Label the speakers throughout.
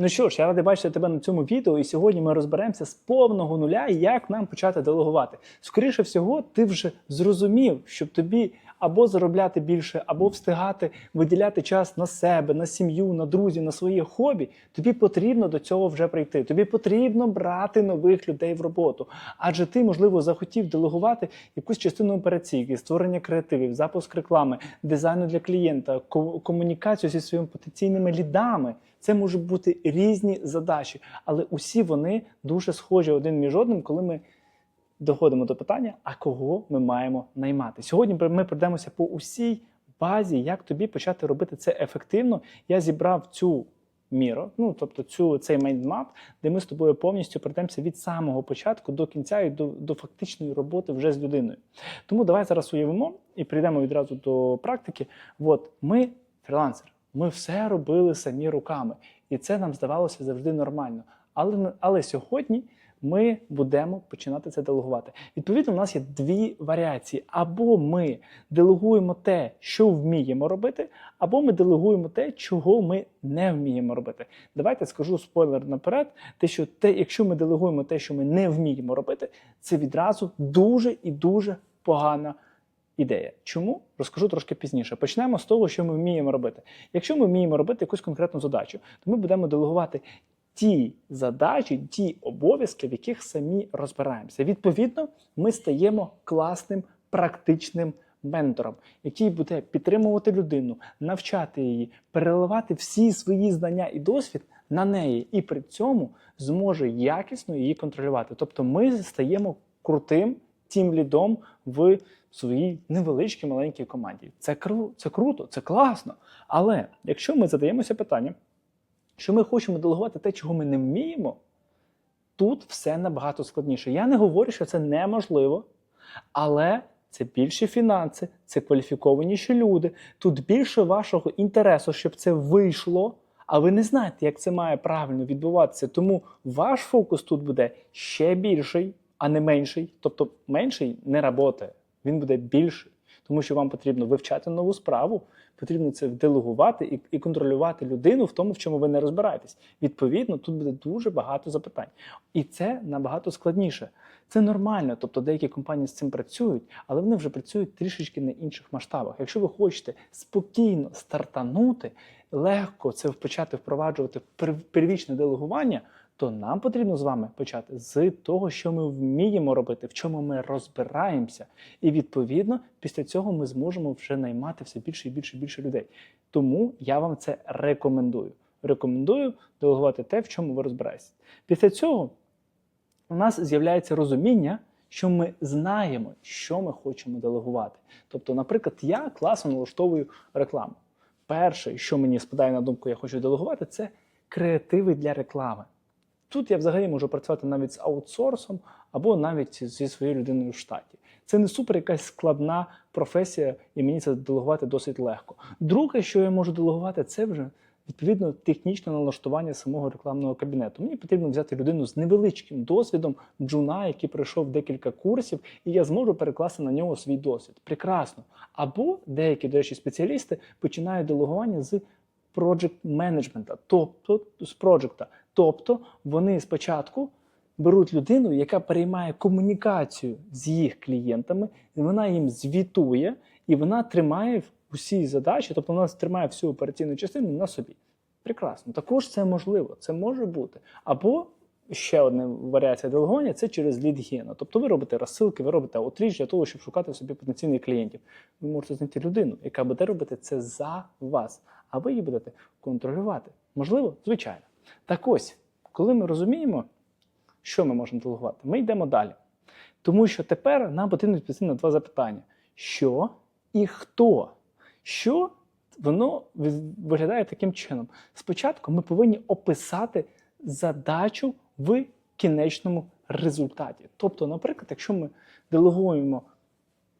Speaker 1: Ну що ж, я радий бачити тебе на цьому відео, і сьогодні ми розберемося з повного нуля, як нам почати делегувати. Скоріше всього, ти вже зрозумів, щоб тобі або заробляти більше, або встигати виділяти час на себе, на сім'ю, на друзів, на своє хобі. Тобі потрібно до цього вже прийти. Тобі потрібно брати нових людей в роботу. Адже ти, можливо, захотів делегувати якусь частину операційки, створення креативів, запуск реклами, дизайну для клієнта, комунікацію зі своїми потенційними лідами. Це можуть бути різні задачі, але усі вони дуже схожі один між одним, коли ми доходимо до питання, а кого ми маємо наймати. Сьогодні ми пройдемося по усій базі, як тобі почати робити це ефективно. Я зібрав цю міру, ну тобто цю цей майндмап, де ми з тобою повністю пройдемося від самого початку до кінця і до, до фактичної роботи вже з людиною. Тому давай зараз уявимо і прийдемо відразу до практики. От ми фрілансер, ми все робили самі руками, і це нам здавалося завжди нормально. Але, але сьогодні ми будемо починати це делегувати. Відповідно, у нас є дві варіації: або ми делегуємо те, що вміємо робити, або ми делегуємо те, чого ми не вміємо робити. Давайте скажу спойлер наперед: те, що те, якщо ми делегуємо те, що ми не вміємо робити, це відразу дуже і дуже погана. Ідея. Чому? Розкажу трошки пізніше. Почнемо з того, що ми вміємо робити. Якщо ми вміємо робити якусь конкретну задачу, то ми будемо делегувати ті задачі, ті обов'язки, в яких самі розбираємося. Відповідно, ми стаємо класним практичним ментором, який буде підтримувати людину, навчати її, переливати всі свої знання і досвід на неї, і при цьому зможе якісно її контролювати. Тобто, ми стаємо крутим тім лідом в своїй невеличкій маленькій команді. Це кру, це круто, це класно. Але якщо ми задаємося питанням, що ми хочемо делегувати те, чого ми не вміємо, тут все набагато складніше. Я не говорю, що це неможливо, але це більші фінанси, це кваліфікованіші люди. Тут більше вашого інтересу, щоб це вийшло. А ви не знаєте, як це має правильно відбуватися. Тому ваш фокус тут буде ще більший, а не менший. Тобто менший не працює, він буде більший. Тому що вам потрібно вивчати нову справу, потрібно це делегувати і, і контролювати людину в тому, в чому ви не розбираєтесь. Відповідно, тут буде дуже багато запитань. І це набагато складніше. Це нормально, тобто деякі компанії з цим працюють, але вони вже працюють трішечки на інших масштабах. Якщо ви хочете спокійно стартанути, легко це почати впроваджувати первічне делегування, то нам потрібно з вами почати з того, що ми вміємо робити, в чому ми розбираємося. І відповідно, після цього ми зможемо вже наймати все більше і більше і більше людей. Тому я вам це рекомендую. Рекомендую делегувати те, в чому ви розбираєтесь. Після цього у нас з'являється розуміння, що ми знаємо, що ми хочемо делегувати. Тобто, наприклад, я класно налаштовую рекламу. Перше, що мені спадає на думку, я хочу делегувати, це креативи для реклами. Тут я взагалі можу працювати навіть з аутсорсом або навіть зі своєю людиною в штаті. Це не супер якась складна професія, і мені це делегувати досить легко. Друге, що я можу делегувати, це вже відповідно технічне налаштування самого рекламного кабінету. Мені потрібно взяти людину з невеличким досвідом джуна, який пройшов декілька курсів, і я зможу перекласти на нього свій досвід. Прекрасно. Або деякі, до речі, спеціалісти починають делегування з project менеджмента, тобто з проджекта. Тобто вони спочатку беруть людину, яка переймає комунікацію з їх клієнтами, вона їм звітує, і вона тримає усі задачі, тобто вона тримає всю операційну частину на собі. Прекрасно. Також це можливо, це може бути. Або ще одна варіація делегування це через лід-гієну. Тобто ви робите розсилки, ви робите аутріч для того, щоб шукати собі потенційних клієнтів. Ви можете знайти людину, яка буде робити це за вас, а ви її будете контролювати. Можливо, звичайно. Так ось, коли ми розуміємо, що ми можемо делегувати, ми йдемо далі. Тому що тепер нам потрібно відповісти на два запитання: що і хто? Що воно виглядає таким чином. Спочатку ми повинні описати задачу в кінечному результаті. Тобто, наприклад, якщо ми делегуємо,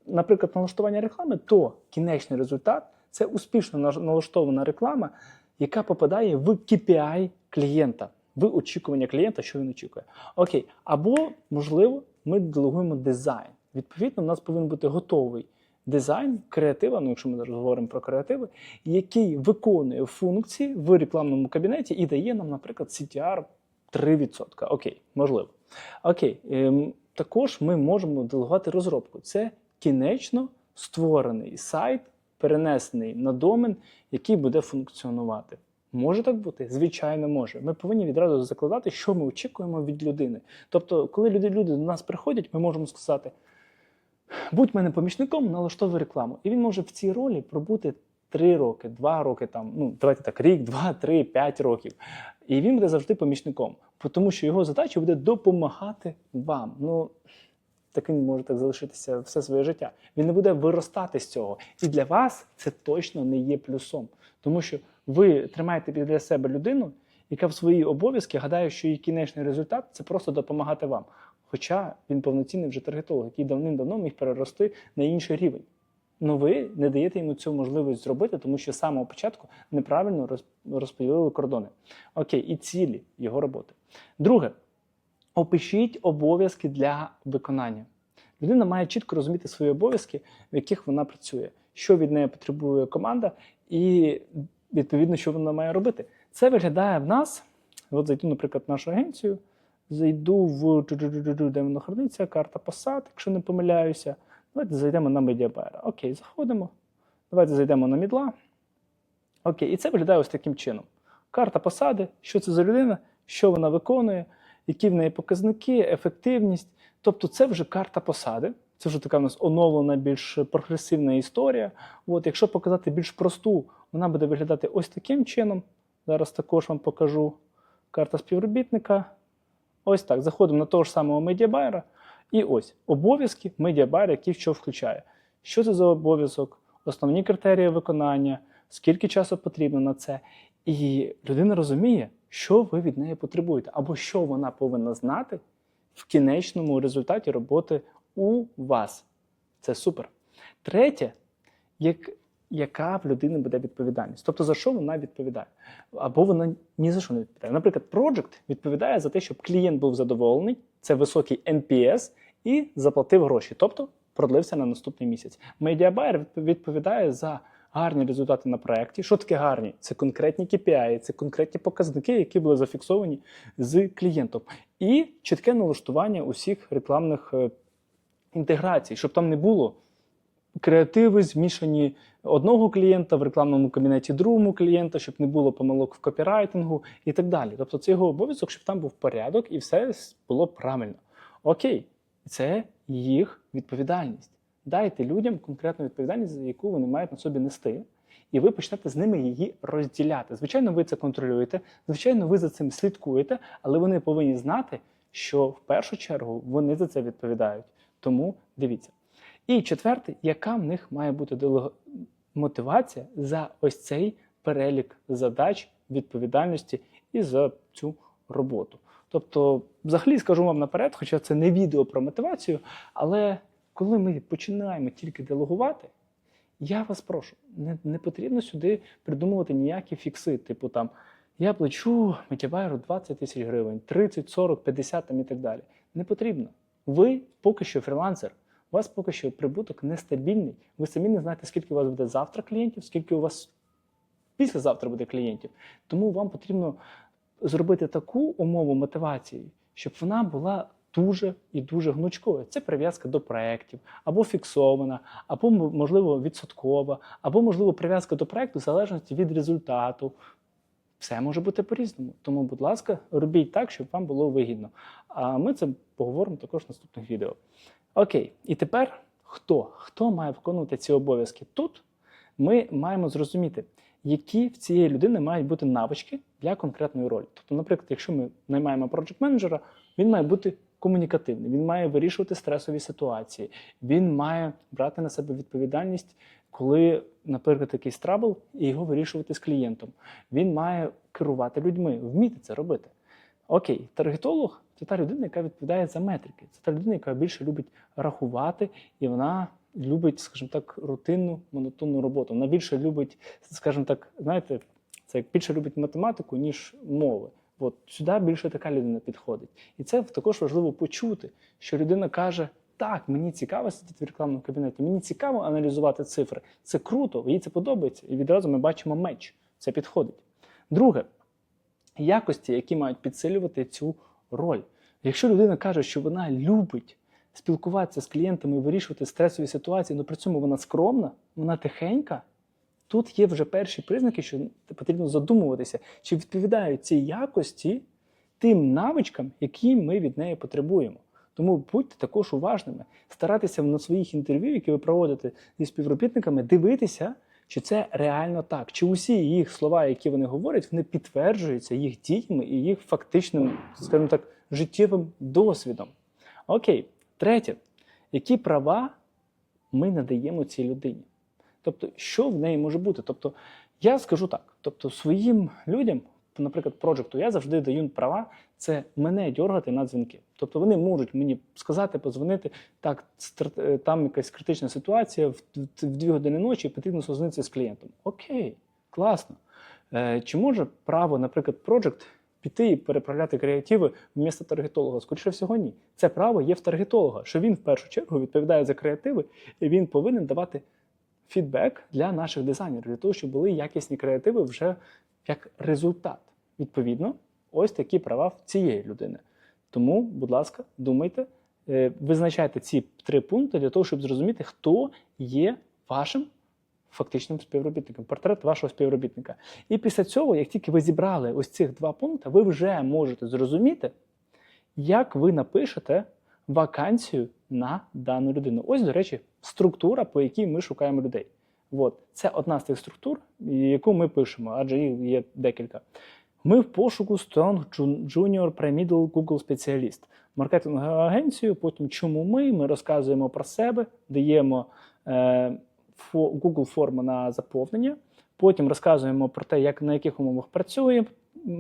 Speaker 1: наприклад, налаштування реклами, то кінечний результат це успішно налаштована реклама, яка попадає в KPI клієнта, в очікування клієнта, що він очікує. Окей, або можливо, ми делегуємо дизайн. Відповідно, у нас повинен бути готовий дизайн креатива, ну якщо ми зараз говоримо про креативи, який виконує функції в рекламному кабінеті і дає нам, наприклад, CTR 3%. Окей, можливо. Окей, ем, також ми можемо делегувати розробку. Це кінечно створений сайт, перенесений на домен, який буде функціонувати. Може так бути? Звичайно, може. Ми повинні відразу закладати, що ми очікуємо від людини. Тобто, коли люди, люди до нас приходять, ми можемо сказати: будь мене помічником, налаштовуй рекламу. І він може в цій ролі пробути 3 роки, 2 роки, там, ну давайте так, рік, 2, 3, 5 років. І він буде завжди помічником, тому що його задача буде допомагати вам. Ну, таким може так залишитися все своє життя. Він не буде виростати з цього. І для вас це точно не є плюсом. Тому що ви тримаєте біля себе людину, яка в свої обов'язки гадає, що її кінечний результат це просто допомагати вам. Хоча він повноцінний вже таргетолог, який давним-давно міг перерости на інший рівень. Ну ви не даєте йому цю можливість зробити, тому що з самого початку неправильно розподілили кордони. Окей, і цілі його роботи. Друге, опишіть обов'язки для виконання. Людина має чітко розуміти свої обов'язки, в яких вона працює, що від неї потребує команда, і відповідно, що вона має робити. Це виглядає в нас. От зайду, наприклад, в нашу агенцію, зайду в де воно храниться, карта посад, якщо не помиляюся. Давайте зайдемо на медіабайера. Окей, заходимо. Давайте зайдемо на мідла. Окей, і це виглядає ось таким чином. Карта посади, що це за людина, що вона виконує, які в неї показники, ефективність. Тобто це вже карта посади. Це вже така в нас оновлена, більш прогресивна історія. От, якщо показати більш просту, вона буде виглядати ось таким чином. Зараз також вам покажу карта співробітника. Ось так. Заходимо на того ж самого медіабайера. І ось обов'язки медіабайера, який що включає. Що це за обов'язок, основні критерії виконання, скільки часу потрібно на це. І людина розуміє, що ви від неї потребуєте, або що вона повинна знати в кінечному результаті роботи у вас. Це супер. Третє, як, яка в людини буде відповідальність. Тобто за що вона відповідає? Або вона ні за що не відповідає. Наприклад, Project відповідає за те, щоб клієнт був задоволений, це високий NPS, і заплатив гроші, тобто продлився на наступний місяць. Медіабайер відповідає за гарні результати на проєкті. Що таке гарні? Це конкретні KPI, це конкретні показники, які були зафіксовані з клієнтом. І чітке налаштування усіх рекламних е, інтеграцій, щоб там не було креативи змішані одного клієнта в рекламному кабінеті другому клієнта, щоб не було помилок в копірайтингу і так далі. Тобто це його обов'язок, щоб там був порядок і все було правильно. Окей, це їх відповідальність. Дайте людям конкретну відповідальність, яку вони мають на собі нести, і ви почнете з ними її розділяти. Звичайно, ви це контролюєте, звичайно, ви за цим слідкуєте, але вони повинні знати, що в першу чергу вони за це відповідають. Тому дивіться. І четверте, яка в них має бути мотивація за ось цей перелік задач, відповідальності і за цю роботу. Тобто, взагалі скажу вам наперед, хоча це не відео про мотивацію, але коли ми починаємо тільки делегувати, я вас прошу, не, не потрібно сюди придумувати ніякі фікси, типу там я плачу Метібайру 20 тисяч гривень, 30, 40, 50 там і так далі. Не потрібно. Ви поки що фрілансер, у вас поки що прибуток нестабільний. Ви самі не знаєте, скільки у вас буде завтра клієнтів, скільки у вас післязавтра буде клієнтів. Тому вам потрібно зробити таку умову мотивації, щоб вона була дуже і дуже гнучкою. Це прив'язка до проєктів, або фіксована, або можливо відсоткова, або можливо прив'язка до проєкту в залежності від результату. Все може бути по-різному. Тому, будь ласка, робіть так, щоб вам було вигідно. А ми це поговоримо також в наступних відео. Окей, і тепер хто? Хто має виконувати ці обов'язки? Тут ми маємо зрозуміти, які в цієї людини мають бути навички для конкретної ролі. Тобто, наприклад, якщо ми наймаємо project менеджера він має бути комунікативний, він має вирішувати стресові ситуації, він має брати на себе відповідальність, коли, наприклад, якийсь трабл, і його вирішувати з клієнтом. Він має керувати людьми, вміти це робити. Окей, таргетолог це та людина, яка відповідає за метрики. Це та людина, яка більше любить рахувати, і вона любить, скажімо так, рутинну, монотонну роботу. Вона більше любить, скажімо так, знаєте, це більше любить математику, ніж мови. От сюди більше така людина підходить. І це також важливо почути, що людина каже: так, мені цікаво сидіти в рекламному кабінеті, мені цікаво аналізувати цифри. Це круто, їй це подобається. І відразу ми бачимо меч. Це підходить. Друге, якості, які мають підсилювати цю роль. Якщо людина каже, що вона любить спілкуватися з клієнтами вирішувати стресові ситуації, але при цьому вона скромна, вона тихенька, тут є вже перші признаки, що потрібно задумуватися, чи відповідають ці якості тим навичкам, які ми від неї потребуємо. Тому будьте також уважними, старатися на своїх інтерв'ю, які ви проводите зі співробітниками, дивитися, чи це реально так, чи усі їх слова, які вони говорять, вони підтверджуються їх діями і їх фактичним, скажімо так, життєвим досвідом. Окей, третє, які права ми надаємо цій людині? Тобто, що в неї може бути? Тобто, я скажу так: тобто, своїм людям, наприклад, проджекту, я завжди даю права це мене дергати на дзвінки. Тобто вони можуть мені сказати, позвонити, так, е, там якась критична ситуація, в, дві години ночі потрібно созвонитися з клієнтом. Окей, класно. Е, чи може право, наприклад, проджект піти і переправляти креативи в місто таргетолога? Скоріше всього, ні. Це право є в таргетолога, що він в першу чергу відповідає за креативи, і він повинен давати фідбек для наших дизайнерів, для того, щоб були якісні креативи вже як результат. Відповідно, ось такі права в цієї людини. Тому, будь ласка, думайте, е, визначайте ці три пункти для того, щоб зрозуміти, хто є вашим фактичним співробітником, портрет вашого співробітника. І після цього, як тільки ви зібрали ось цих два пункти, ви вже можете зрозуміти, як ви напишете вакансію на дану людину. Ось, до речі, структура, по якій ми шукаємо людей. От. Це одна з тих структур, яку ми пишемо, адже їх є декілька. Ми в пошуку Strong Junior Pre-Middle Google спеціаліст. Маркетингову агенцію, потім чому ми, ми розказуємо про себе, даємо е, Google форму на заповнення, потім розказуємо про те, як на яких умовах працюємо,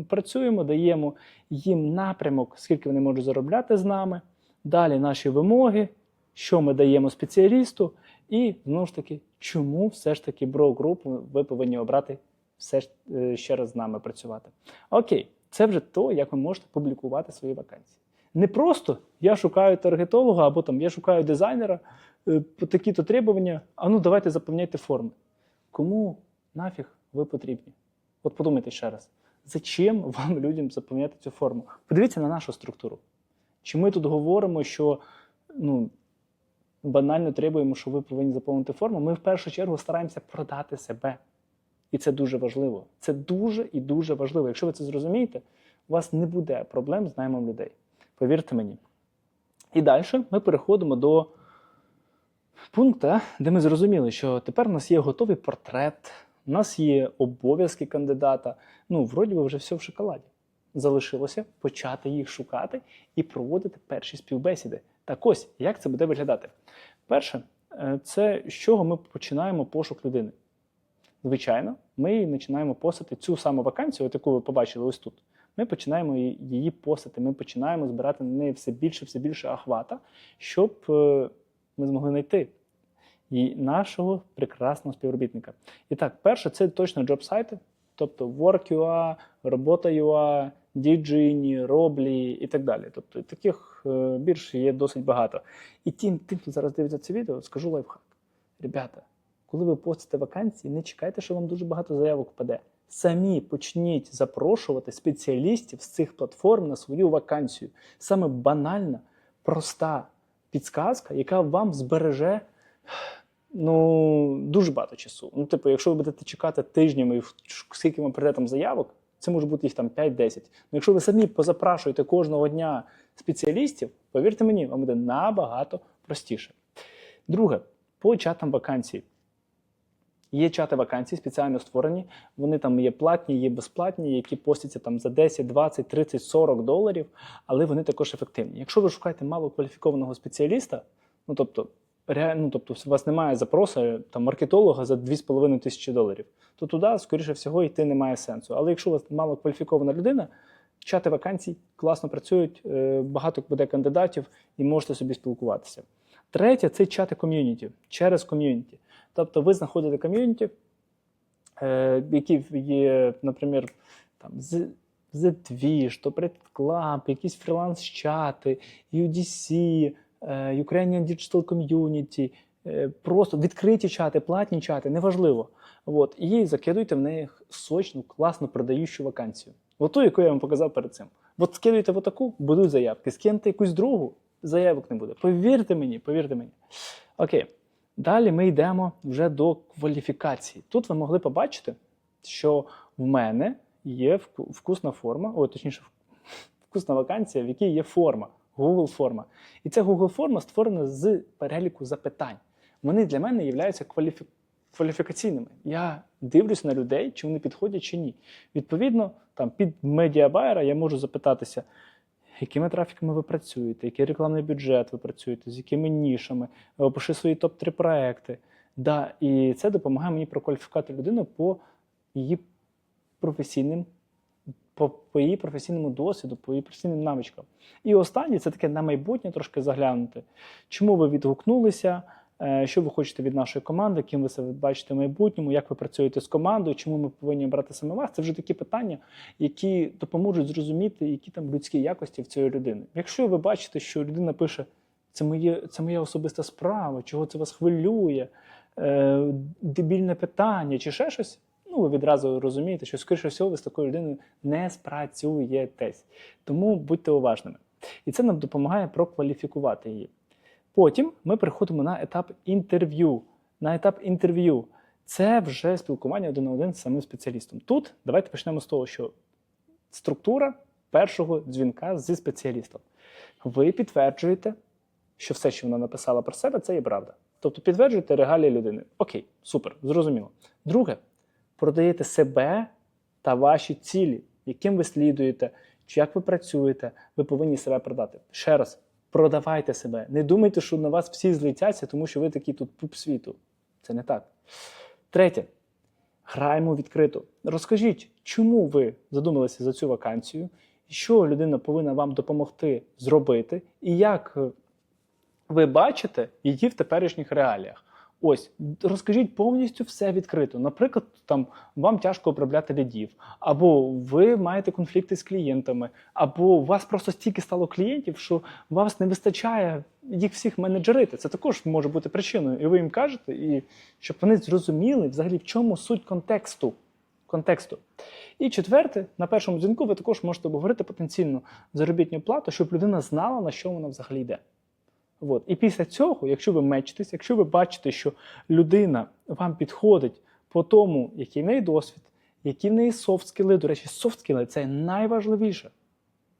Speaker 1: працюємо, даємо їм напрямок, скільки вони можуть заробляти з нами. Далі наші вимоги, що ми даємо спеціалісту, і знову ж таки, чому все ж таки бро групу ви повинні обрати все ж е, ще раз з нами працювати. Окей, це вже то, як ви можете публікувати свої вакансії. Не просто я шукаю таргетолога або там я шукаю дизайнера, е, по такі-то требування, а ну давайте заповняйте форми. Кому нафіг ви потрібні? От подумайте ще раз, зачем вам людям заповняти цю форму? Подивіться на нашу структуру. Чи ми тут говоримо, що ну, банально требуємо, що ви повинні заповнити форму? Ми в першу чергу стараємося продати себе. І це дуже важливо. Це дуже і дуже важливо. Якщо ви це зрозумієте, у вас не буде проблем з наймом людей. Повірте мені. І далі ми переходимо до пункту, де ми зрозуміли, що тепер у нас є готовий портрет, у нас є обов'язки кандидата. Ну, вроді би, вже все в шоколаді. Залишилося почати їх шукати і проводити перші співбесіди. Так ось, як це буде виглядати? Перше, е, це з чого ми починаємо пошук людини. Звичайно, ми починаємо постити цю саму вакансію, от яку ви побачили ось тут. Ми починаємо її- її постити, ми починаємо збирати на неї все більше, все більше ахвата, щоб е, ми змогли знайти і нашого прекрасного співробітника. І так, перше, це точно джоб-сайти, тобто Work.ua, Робота.ua, Digi, Роблі і так далі. Тобто таких е, більш є досить багато. І тим, тим, хто зараз дивиться це відео, скажу лайфхак. Ребята, коли ви постите вакансії, не чекайте, що вам дуже багато заявок впаде. Самі почніть запрошувати спеціалістів з цих платформ на свою вакансію. Саме банальна, проста підсказка, яка вам збереже ну, дуже багато часу. Ну, типу, якщо ви будете чекати тижнями, і скільки вам прийде там заявок, це може бути їх там 5-10. Ну, якщо ви самі позапрашуєте кожного дня спеціалістів, повірте мені, вам буде набагато простіше. Друге, по чатам вакансій. Є чати вакансій спеціально створені. Вони там є платні, є безплатні, які постяться там за 10, 20, 30, 40 доларів, але вони також ефективні. Якщо ви шукаєте малокваліфікованого спеціаліста, ну тобто, ну, тобто у вас немає запросу там маркетолога за 2,5 тисячі доларів, то туди, скоріше всього, йти немає сенсу. Але якщо у вас малокваліфікована людина, чати вакансій класно працюють, е, багато буде кандидатів і можете собі спілкуватися. Третє це чати ком'юніті через ком'юніті. Тобто ви знаходите ком'юніті, е, які є, наприклад, там з. The Twitch, то Club, якісь фріланс-чати, UDC, Ukrainian Digital Community, е, просто відкриті чати, платні чати, неважливо. От, і закидуйте в неї сочну, класно продаючу вакансію. Оту, яку я вам показав перед цим. От скидуйте в таку, будуть заявки. Скиньте якусь другу, заявок не буде. Повірте мені, повірте мені. Окей. Далі ми йдемо вже до кваліфікації. Тут ви могли побачити, що в мене є вкусна форма, о, точніше, вкусна вакансія, в якій є форма, Google форма. І ця Google форма створена з переліку запитань. Вони для мене являються кваліфі... кваліфікаційними. Я дивлюся на людей, чи вони підходять чи ні. Відповідно, там під медіабайера я можу запитатися, якими трафіками ви працюєте, який рекламний бюджет ви працюєте, з якими нішами, опиши свої топ-3 проекти. Да, і це допомагає мені прокваліфікувати людину по її професійним, по, по її професійному досвіду, по її професійним навичкам. І останнє це таке на майбутнє трошки заглянути. Чому ви відгукнулися? е, Що ви хочете від нашої команди, ким ви себе бачите в майбутньому, як ви працюєте з командою, чому ми повинні брати саме вас? Це вже такі питання, які допоможуть зрозуміти, які там людські якості в цієї людини. Якщо ви бачите, що людина пише, це моє, це моя особиста справа, чого це вас хвилює, е, дебільне питання чи ще щось, ну ви відразу розумієте, що, скоріше всього, ви з такою людиною не спрацюєтесь. Тому будьте уважними. І це нам допомагає прокваліфікувати її. Потім ми переходимо на етап інтерв'ю. На етап інтерв'ю це вже спілкування один на один з самим спеціалістом. Тут давайте почнемо з того, що структура першого дзвінка зі спеціалістом. Ви підтверджуєте, що все, що вона написала про себе, це є правда. Тобто підтверджуєте регалії людини. Окей, супер, зрозуміло. Друге, продаєте себе та ваші цілі, яким ви слідуєте, чи як ви працюєте, ви повинні себе продати. Ще раз, продавайте себе. Не думайте, що на вас всі злетяться, тому що ви такий тут пуп світу. Це не так. Третє. Граємо відкрито. Розкажіть, чому ви задумалися за цю вакансію, що людина повинна вам допомогти зробити, і як ви бачите її в теперішніх реаліях. Ось розкажіть повністю все відкрито. Наприклад, там вам тяжко обробляти лідів, або ви маєте конфлікти з клієнтами, або у вас просто стільки стало клієнтів, що вас не вистачає їх всіх менеджерити. Це також може бути причиною. І ви їм кажете, і щоб вони зрозуміли взагалі в чому суть контексту. контексту. І четверте, на першому дзвінку ви також можете обговорити потенційну заробітну плату, щоб людина знала, на що вона взагалі йде. От. І після цього, якщо ви мечитесь, якщо ви бачите, що людина вам підходить по тому, який в неї досвід, які в неї софт-скіли, до речі, софт-скіли це найважливіше.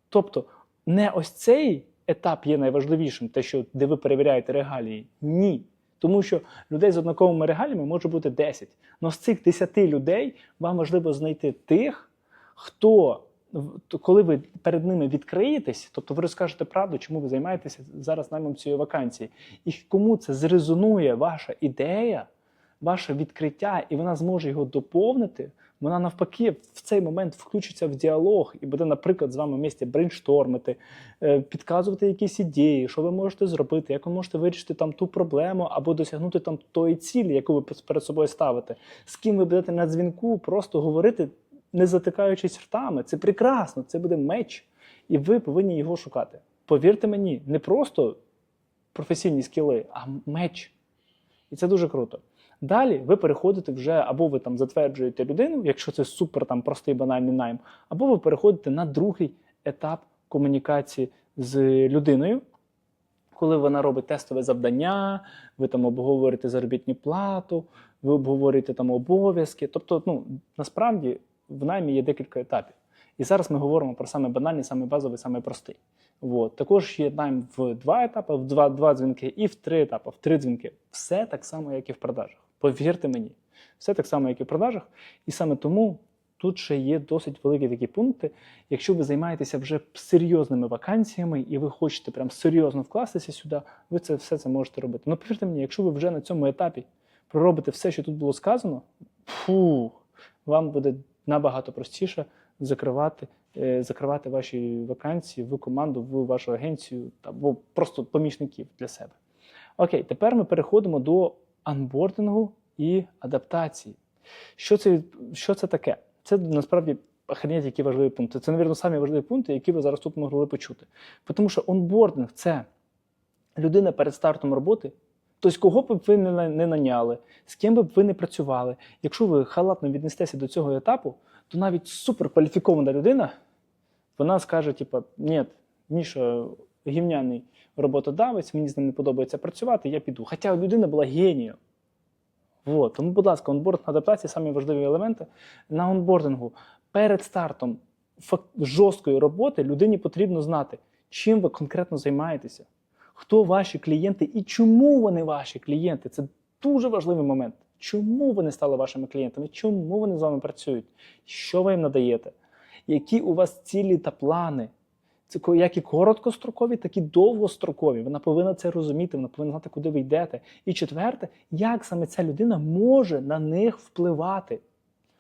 Speaker 1: Тобто, не ось цей етап є найважливішим, те, що де ви перевіряєте регалії. Ні. Тому що людей з однаковими регаліями може бути 10. Але з цих 10 людей вам важливо знайти тих, хто коли ви перед ними відкриєтесь, тобто ви розкажете правду, чому ви займаєтеся зараз наймом цієї вакансії, і кому це зрезонує ваша ідея, ваше відкриття, і вона зможе його доповнити, вона навпаки в цей момент включиться в діалог і буде, наприклад, з вами в місті брейнштормити, е, підказувати якісь ідеї, що ви можете зробити, як ви можете вирішити там ту проблему або досягнути там тої цілі, яку ви перед собою ставите. З ким ви будете на дзвінку, просто говорити не затикаючись ртами. Це прекрасно, це буде меч, і ви повинні його шукати. Повірте мені, не просто професійні скіли, а меч. І це дуже круто. Далі ви переходите вже, або ви там затверджуєте людину, якщо це супер там простий банальний найм, або ви переходите на другий етап комунікації з людиною, коли вона робить тестове завдання, ви там обговорюєте заробітну плату, ви обговорюєте там обов'язки. Тобто, ну насправді в наймі є декілька етапів. І зараз ми говоримо про саме банальний, саме базовий, саме простий. От. Також є найм в два етапи, в два, два дзвінки і в три етапи, в три дзвінки. Все так само, як і в продажах. Повірте мені, все так само, як і в продажах. І саме тому тут ще є досить великі такі пункти. Якщо ви займаєтеся вже серйозними вакансіями і ви хочете прям серйозно вкластися сюди, ви це все це можете робити. Ну повірте мені, якщо ви вже на цьому етапі проробите все, що тут було сказано, фу, вам буде набагато простіше закривати, е, закривати ваші вакансії в команду, в вашу агенцію або просто помічників для себе. Окей, тепер ми переходимо до анбордингу і адаптації. Що це, що це таке? Це насправді охренеть, які важливі пункти. Це, мабуть, самі важливі пункти, які ви зараз тут могли почути. Тому що онбординг це людина перед стартом роботи, тобто кого б ви не, наняли, з ким би ви не працювали, якщо ви халатно віднестеся до цього етапу, то навіть суперкваліфікована людина, вона скаже, типа, ні, Міша гівняний роботодавець, мені з ним не подобається працювати, я піду. Хоча людина була генієм. Вот. Тому, будь ласка, онбординг адаптації самі важливі елементи. На онбордингу перед стартом жорсткої роботи людині потрібно знати, чим ви конкретно займаєтеся, хто ваші клієнти і чому вони ваші клієнти. Це дуже важливий момент. Чому вони стали вашими клієнтами? Чому вони з вами працюють? Що ви їм надаєте? Які у вас цілі та плани? Це як і короткострокові, так і довгострокові. Вона повинна це розуміти, вона повинна знати, куди ви йдете. І четверте, як саме ця людина може на них впливати.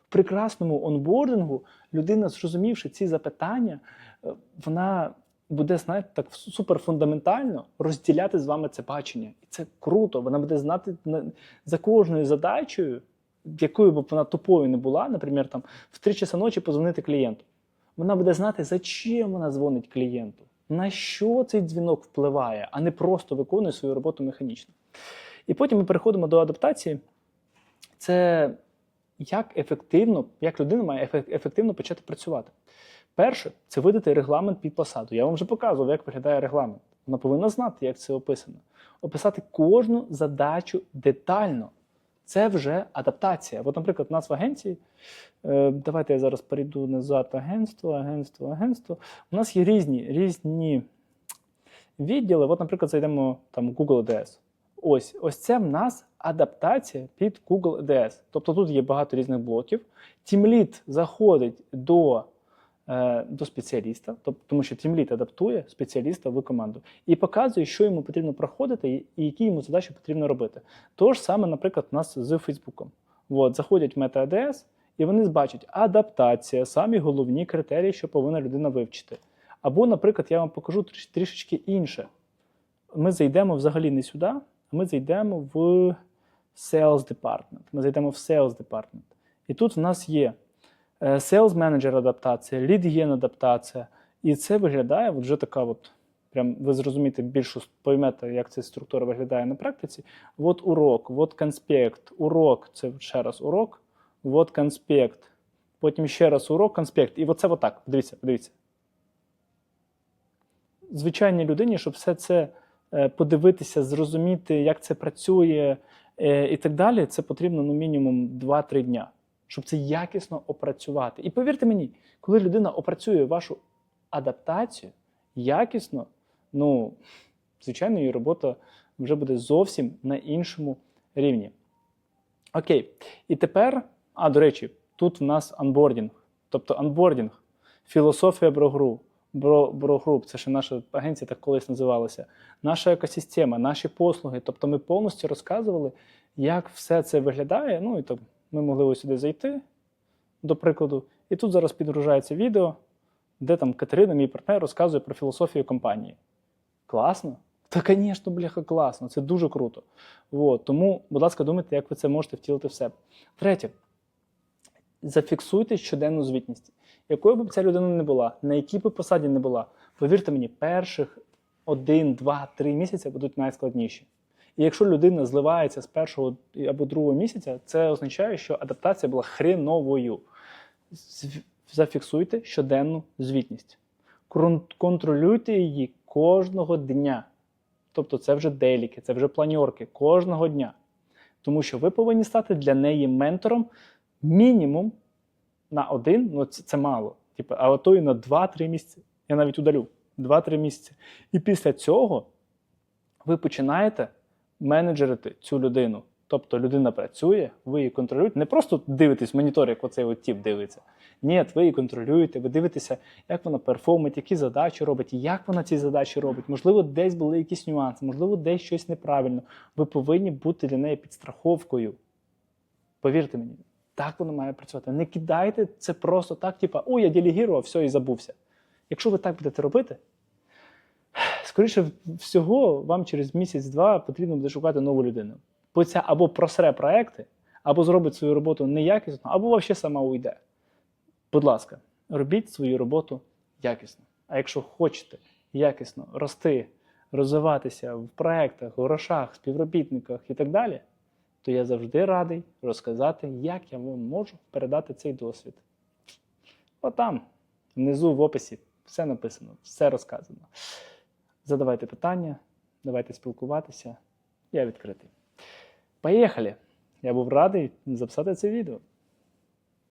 Speaker 1: В прекрасному онбордингу людина, зрозумівши ці запитання, е, вона буде, знаєте, так суперфундаментально розділяти з вами це бачення. І це круто. Вона буде знати за кожною задачею, якою б вона тупою не була, наприклад, там в 3 часа ночі позвонити клієнту. Вона буде знати, за чим вона дзвонить клієнту, на що цей дзвінок впливає, а не просто виконує свою роботу механічно. І потім ми переходимо до адаптації. Це як ефективно, як людина має ефективно почати працювати. Перше, це видати регламент під посаду. Я вам вже показував, як виглядає регламент. Вона повинна знати, як це описано. Описати кожну задачу детально. Це вже адаптація. От, наприклад, у нас в агенції, е, давайте я зараз перейду назад. Агентство, агентство, агентство. У нас є різні, різні відділи. От, наприклад, зайдемо там Google ADS. Ось, ось це в нас адаптація під Google ADS. Тобто тут є багато різних блоків. Тімліт заходить до, до спеціаліста, тому що тімліт адаптує спеціаліста в команду і показує, що йому потрібно проходити і, які йому задачі потрібно робити. То ж саме, наприклад, у нас з Фейсбуком. От, заходять в Meta ADS, і вони бачать адаптація, самі головні критерії, що повинна людина вивчити. Або, наприклад, я вам покажу трішечки інше. Ми зайдемо взагалі не сюди, а ми зайдемо в Sales Department. Ми зайдемо в Sales Department. І тут в нас є е, Sales Manager адаптація, Lead Gen адаптація. І це виглядає вже така от. Прям ви зрозумієте більшу поймете, як ця структура виглядає на практиці. От урок, от конспект, урок це ще раз урок, от конспект, потім ще раз урок, конспект. І оце отак. Подивіться, подивіться. Звичайній людині, щоб все це е, подивитися, зрозуміти, як це працює е, і так далі, це потрібно ну, мінімум 2-3 дня, щоб це якісно опрацювати. І повірте мені, коли людина опрацює вашу адаптацію якісно, ну, звичайно, її робота вже буде зовсім на іншому рівні. Окей. І тепер, а до речі, тут в нас анбордінг. Тобто анбордінг, філософія Брогру. Бро, Брогруп, це ще наша агенція так колись називалася, наша екосистема, наші послуги. Тобто ми повністю розказували, як все це виглядає. Ну і то ми могли ось сюди зайти, до прикладу. І тут зараз підгружається відео, де там Катерина, мій партнер, розказує про філософію компанії. Класно? Та, звісно, бляха, класно, це дуже круто. От, тому, будь ласка, думайте, як ви це можете втілити в себе. Третє, зафіксуйте щоденну звітність. Якою б ця людина не була, на якій би посаді не була, повірте мені, перших один, два, три місяці будуть найскладніші. І якщо людина зливається з першого або другого місяця, це означає, що адаптація була хреновою. Зафіксуйте щоденну звітність. Контролюйте її кожного дня. Тобто це вже деліки, це вже планьорки кожного дня. Тому що ви повинні стати для неї ментором мінімум на один, ну це, мало. Типу, а то і на 2-3 місяці. Я навіть удалю 2-3 місяці. І після цього ви починаєте менеджерити цю людину. Тобто людина працює, ви її контролюєте. Не просто дивитесь монітор, як оцей от тип дивиться. Ні, ви її контролюєте, ви дивитеся, як вона перформить, які задачі робить, як вона ці задачі робить. Можливо, десь були якісь нюанси, можливо, десь щось неправильно. Ви повинні бути для неї підстраховкою. Повірте мені, так воно має працювати. Не кидайте це просто так, типа, о, я делегірував, все і забувся. Якщо ви так будете робити, Скоріше всього, вам через місяць-два потрібно буде шукати нову людину. Бо це або просре проекти, або зробить свою роботу неякісно, або взагалі сама уйде. Будь ласка, робіть свою роботу якісно. А якщо хочете якісно рости, розвиватися в проектах, грошах, співробітниках і так далі, то я завжди радий розказати, як я вам можу передати цей досвід. Отам, внизу в описі, все написано, все розказано. Задавайте питання, давайте спілкуватися. Я відкритий. Поїхали! Я був радий записати це відео.